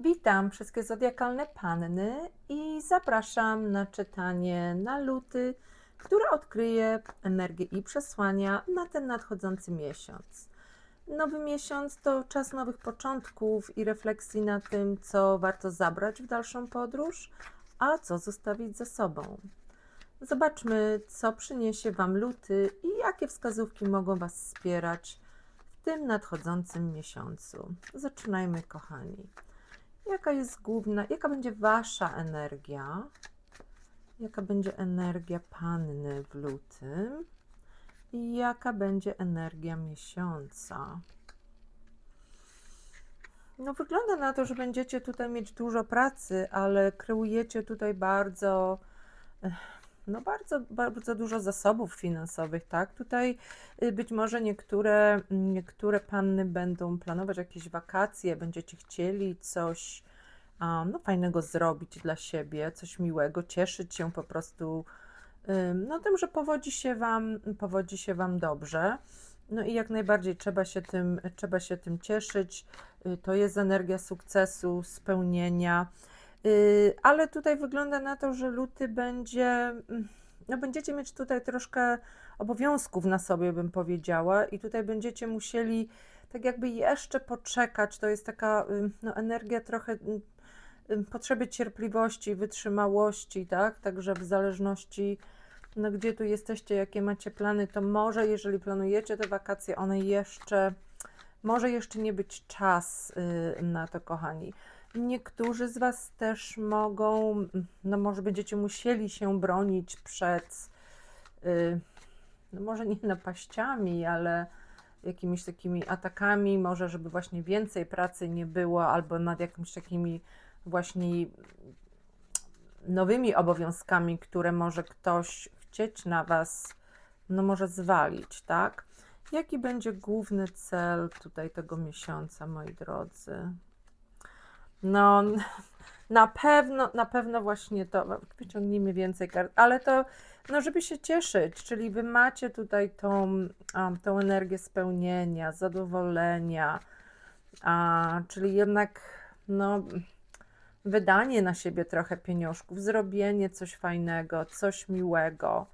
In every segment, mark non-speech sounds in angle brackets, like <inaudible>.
Witam wszystkie zodiakalne panny i zapraszam na czytanie na luty, które odkryje energię i przesłania na ten nadchodzący miesiąc. Nowy miesiąc to czas nowych początków i refleksji na tym, co warto zabrać w dalszą podróż, a co zostawić za sobą. Zobaczmy, co przyniesie Wam luty i jakie wskazówki mogą Was wspierać w tym nadchodzącym miesiącu. Zaczynajmy, kochani. Jaka jest główna, jaka będzie Wasza energia? Jaka będzie energia panny w lutym? I jaka będzie energia miesiąca? No, wygląda na to, że będziecie tutaj mieć dużo pracy, ale kreujecie tutaj bardzo, eh, no bardzo, bardzo dużo zasobów finansowych, tak? Tutaj y, być może niektóre, niektóre panny będą planować jakieś wakacje, będziecie chcieli coś no, fajnego zrobić dla siebie, coś miłego, cieszyć się po prostu no, tym, że powodzi się wam, powodzi się wam dobrze. No i jak najbardziej trzeba się tym, trzeba się tym cieszyć. Y, To jest energia sukcesu, spełnienia. Y, Ale tutaj wygląda na to, że luty będzie, mm, no będziecie mieć tutaj troszkę obowiązków na sobie, bym powiedziała, i tutaj będziecie musieli tak jakby jeszcze poczekać. To jest taka y, no, energia trochę y, potrzeby cierpliwości, wytrzymałości, tak? Także w zależności, no gdzie tu jesteście, jakie macie plany, to może, jeżeli planujecie te wakacje, one jeszcze, może jeszcze nie być czas y, na to, kochani. Niektórzy z Was też mogą, no może będziecie musieli się bronić przed, y, no może nie napaściami, ale jakimiś takimi atakami, może żeby właśnie więcej pracy nie było, albo nad jakimiś takimi właśnie nowymi obowiązkami, które może ktoś chcieć na Was, no może zwalić, tak? Jaki będzie główny cel tutaj tego miesiąca, moi drodzy? No, <laughs> na pewno, na pewno właśnie to, wyciągnijmy więcej kart, ale to, no żeby się cieszyć, czyli Wy macie tutaj tą, tą energię spełnienia, zadowolenia, a, czyli jednak, no, wydanie na siebie trochę pieniążków, zrobienie coś fajnego, coś miłego.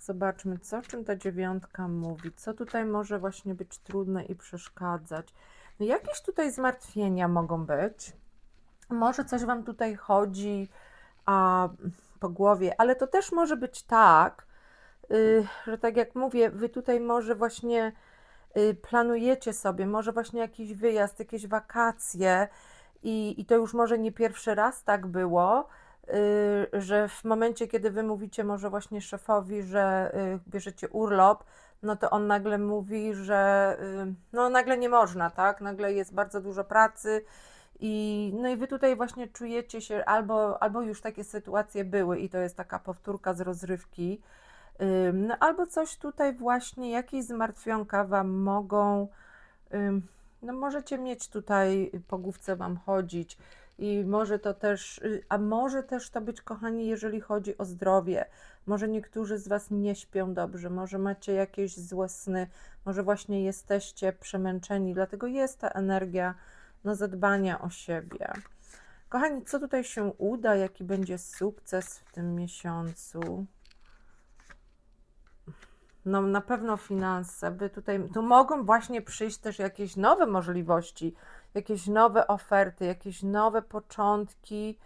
Zobaczmy, co czym ta dziewiątka mówi, co tutaj może właśnie być trudne i przeszkadzać. No jakieś tutaj zmartwienia mogą być. Może coś Wam tutaj chodzi a, po głowie, ale to też może być tak, y, że tak jak mówię, Wy tutaj może właśnie y, planujecie sobie, może właśnie jakiś wyjazd, jakieś wakacje i, i to już może nie pierwszy raz tak było, że w momencie, kiedy Wy mówicie może właśnie szefowi, że y, bierzecie urlop, no to on nagle mówi, że y, no nagle nie można, tak? Nagle jest bardzo dużo pracy i no i wy tutaj właśnie czujecie się, albo, albo już takie sytuacje były i to jest taka powtórka z rozrywki, no albo coś tutaj właśnie, jakieś zmartwionka wam mogą, no możecie mieć tutaj po główce wam chodzić i może to też, y, a może też to być, kochani, jeżeli chodzi o zdrowie. Może niektórzy z Was nie śpią dobrze, może macie jakieś złe sny, może właśnie jesteście przemęczeni, dlatego jest ta energia no, zadbania o siebie. Kochani, co tutaj się uda? Jaki będzie sukces w tym miesiącu? No, na pewno finanse. By tutaj, tu mogą właśnie przyjść też jakieś nowe możliwości, jakieś nowe oferty, jakieś nowe początki,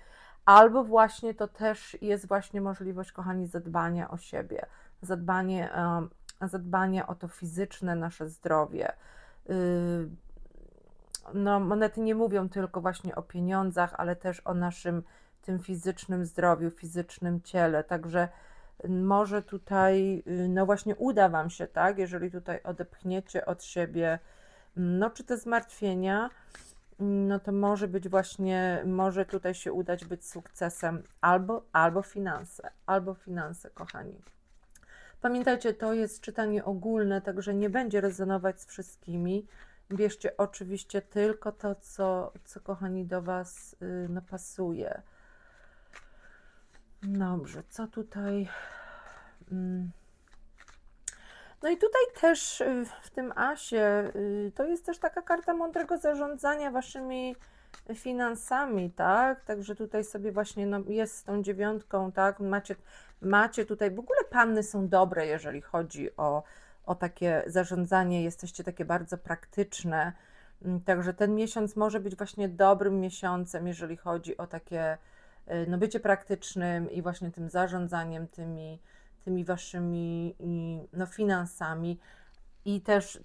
albo właśnie to też jest właśnie możliwość, kochani, zadbania o siebie, zadbanie, zadbanie o to fizyczne nasze zdrowie. Yy, no, monety nie mówią tylko właśnie o pieniądzach, ale też o naszym tym fizycznym zdrowiu, fizycznym ciele. Także y, może tutaj, y, no właśnie uda Wam się, tak? Jeżeli tutaj odepchniecie od siebie, no czy te zmartwienia, no to może być właśnie, może tutaj się udać być sukcesem albo, albo finanse, albo finanse, kochani. Pamiętajcie, to jest czytanie ogólne, także nie będzie rezonować z wszystkimi. Bierzcie oczywiście tylko to, co, co kochani do Was y, no, pasuje. Dobrze, co tutaj? Mm. No i tutaj też y, w tym asie y, to jest też taka karta mądrego zarządzania waszymi finansami, tak? Także tutaj sobie właśnie no, jest z tą dziewiątką, tak? Macie, macie tutaj, w ogóle panny są dobre, jeżeli chodzi o, o takie zarządzanie, jesteście takie bardzo praktyczne. Mm, Także ten miesiąc może być właśnie dobrym miesiącem, jeżeli chodzi o takie y, no, bycie praktycznym i właśnie tym zarządzaniem tymi, tymi waszymi no, finansami i też y,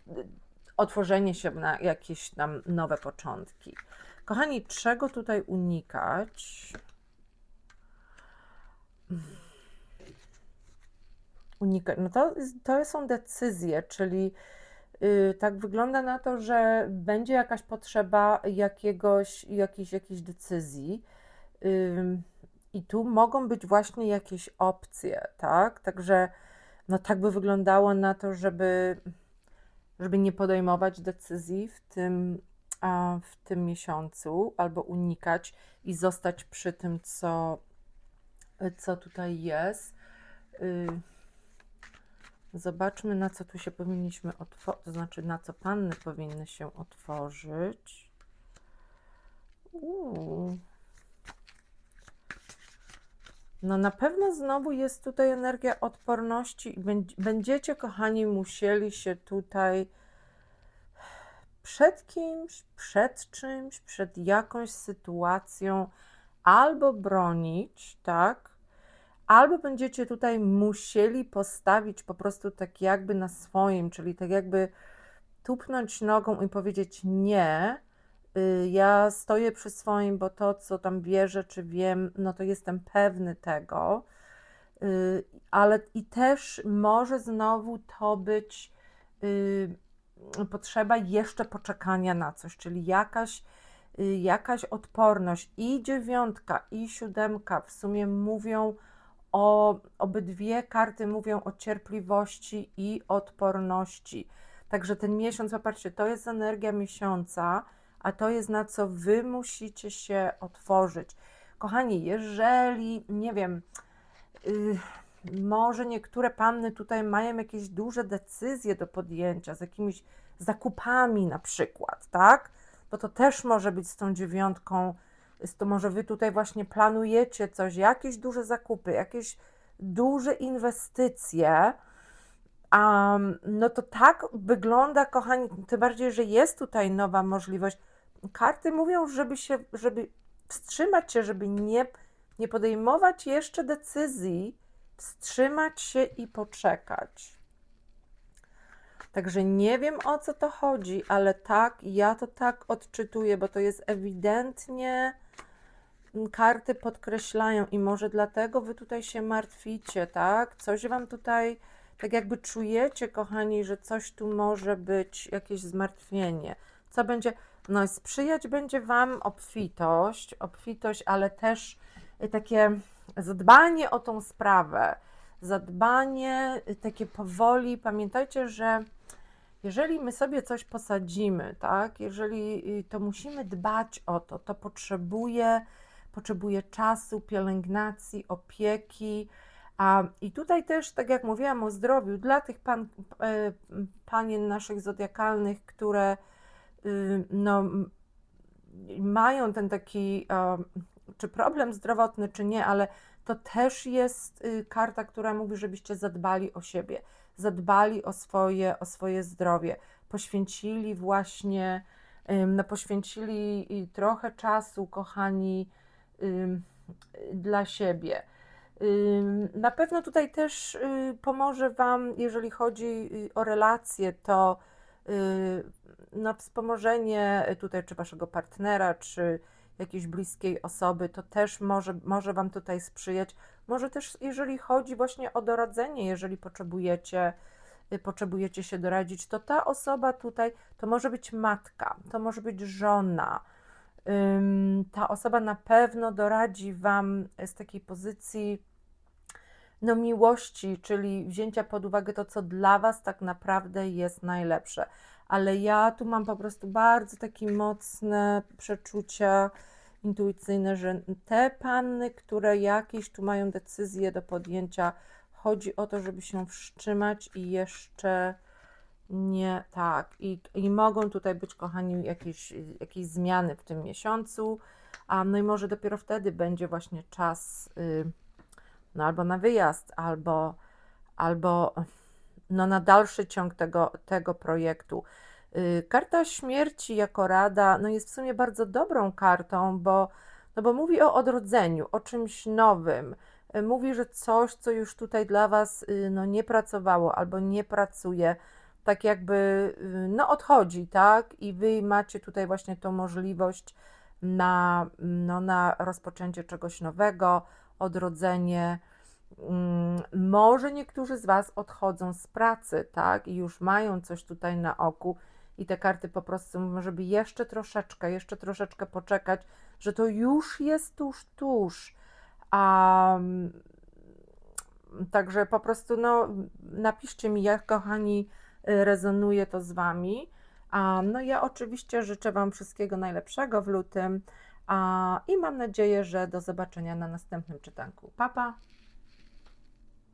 otworzenie się na jakieś tam nowe początki. Kochani, czego tutaj unikać? Unikać. No to, to są decyzje, czyli yy, tak wygląda na to, że będzie jakaś potrzeba jakiegoś, jakiejś, jakiejś decyzji. Ym, I tu mogą być właśnie jakieś opcje, tak? Także no tak by wyglądało na to, żeby, żeby nie podejmować decyzji w tym, w tym miesiącu, albo unikać i zostać przy tym, co, co tutaj jest. Y, Zobaczmy, na co tu się powinniśmy otworzyć, to znaczy na co panny powinny się otworzyć. Uuu. No na pewno znowu jest tutaj energia odporności i będ- będziecie, kochani, musieli się tutaj przed kimś, przed czymś, przed jakąś sytuacją albo bronić, tak? Albo będziecie tutaj musieli postawić po prostu tak jakby na swoim, czyli tak jakby tupnąć nogą i powiedzieć nie, ja stoję przy swoim, bo to, co tam wierzę, czy wiem, no to jestem pewny tego. Y, Ale i też może znowu to być y, potrzeba jeszcze poczekania na coś, czyli jakaś, y, jakaś odporność. I dziewiątka, i siódemka w sumie mówią o, obydwie karty mówią o cierpliwości i odporności. Także ten miesiąc, zobaczcie, to jest energia miesiąca, a to jest na co wy musicie się otworzyć. Kochani, jeżeli, nie wiem, y, może niektóre panny tutaj mają jakieś duże decyzje do podjęcia z jakimiś zakupami na przykład, tak? Bo to też może być z tą dziewiątką, to może wy tutaj właśnie planujecie coś, jakieś duże zakupy, jakieś duże inwestycje. Um, no to tak wygląda, kochani, tym bardziej, że jest tutaj nowa możliwość. Karty mówią, żeby się, żeby wstrzymać się, żeby nie, nie podejmować jeszcze decyzji, wstrzymać się i poczekać. Także nie wiem o co to chodzi, ale tak, ja to tak odczytuję, bo to jest ewidentnie mm, karty podkreślają i może dlatego wy tutaj się martwicie, tak? Coś wam tutaj tak jakby czujecie, kochani, że coś tu może być, jakieś zmartwienie. Co będzie? No, sprzyjać będzie wam obfitość, obfitość, ale też y, takie zadbanie o tą sprawę, zadbanie y, takie powoli. Pamiętajcie, że jeżeli my sobie coś posadzimy, tak, jeżeli y, to musimy dbać o to, to potrzebuje, potrzebuje czasu, pielęgnacji, opieki. A, I tutaj też, tak jak mówiłam o zdrowiu, dla tych pan, e, panien naszych zodiakalnych, które y, no, mają ten taki, czy problem zdrowotny, czy nie, ale to też jest y, karta, która mówi, żebyście zadbali o siebie, zadbali o swoje, o swoje zdrowie, poświęcili właśnie, no, poświęcili trochę czasu, kochani, dla siebie. Na pewno tutaj też y, pomoże Wam, jeżeli chodzi y, o relacje, to y, no, wspomożenie tutaj, czy Waszego partnera, czy jakiejś bliskiej osoby, to też może, może Wam tutaj sprzyjać. Może też, jeżeli chodzi właśnie o doradzenie, jeżeli potrzebujecie, potrzebujecie się doradzić, to ta osoba tutaj to może być matka, to może być żona. Ta osoba na pewno doradzi Wam z takiej pozycji no, miłości, czyli wzięcia pod uwagę to, co dla Was tak naprawdę jest najlepsze. Ale ja tu mam po prostu bardzo takie mocne przeczucia intuicyjne, że te panny, które jakieś tu mają decyzje do podjęcia, chodzi o to, żeby się wstrzymać i jeszcze, Nie, tak. I, I mogą tutaj być, kochani, jakieś, jakieś zmiany w tym miesiącu. A no i może dopiero wtedy będzie właśnie czas y, no albo na wyjazd, albo, albo no na dalszy ciąg tego, tego projektu. Y, Karta śmierci jako rada no jest w sumie bardzo dobrą kartą, bo, no bo mówi o odrodzeniu, o czymś nowym. Y, Mówi, że coś, co już tutaj dla Was y, no, nie pracowało albo nie pracuje, tak jakby no, odchodzi, tak? I Wy macie tutaj właśnie tą możliwość na, no, na rozpoczęcie czegoś nowego, odrodzenie. Mm, Może niektórzy z Was odchodzą z pracy, tak? I już mają coś tutaj na oku, i te karty po prostu mówią, żeby jeszcze troszeczkę, jeszcze troszeczkę poczekać, że to już jest tuż, tuż. Mm, także po prostu, no, napiszcie mi, jak kochani, y, rezonuje to z Wami. A, no, ja oczywiście życzę Wam wszystkiego najlepszego w lutym. A, I mam nadzieję, że do zobaczenia na następnym czytanku. Pa, pa!